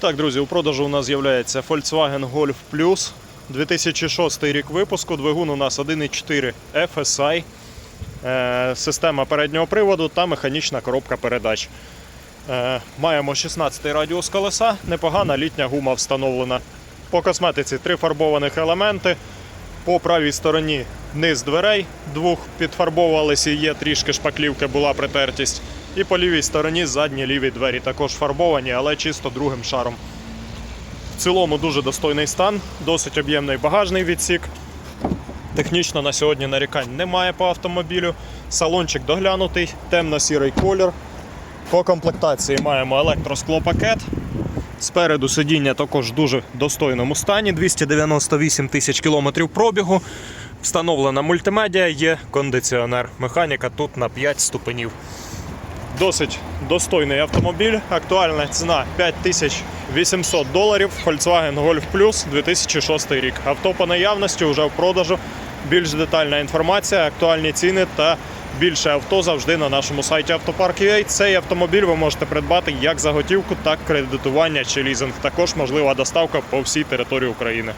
Так, друзі, у продажу у нас з'являється Volkswagen Golf Plus. 2006 рік випуску. Двигун у нас 1.4 FSI. Е, система переднього приводу та механічна коробка передач. Е, маємо 16 радіус колеса, непогана літня гума встановлена. По косметиці три фарбованих елементи. По правій стороні низ дверей двох підфарбовувалися, є трішки шпаклівки, була притертість. І по лівій стороні задні ліві двері також фарбовані, але чисто другим шаром. В цілому дуже достойний стан, досить об'ємний багажний відсік. Технічно на сьогодні нарікань немає по автомобілю. Салончик доглянутий, темно-сірий колір. По комплектації маємо електросклопакет. Спереду сидіння також в дуже достойному стані. 298 тисяч кілометрів пробігу. Встановлена мультимедіа, є кондиціонер. Механіка тут на 5 ступенів. Досить достойний автомобіль. Актуальна ціна 5800 доларів. Volkswagen Golf Plus 2006 рік. Авто по наявності вже в продажу. Більш детальна інформація, актуальні ціни та більше авто завжди на нашому сайті Автопарк.ua. Цей автомобіль ви можете придбати як за готівку, так і кредитування чи лізинг. Також можлива доставка по всій території України.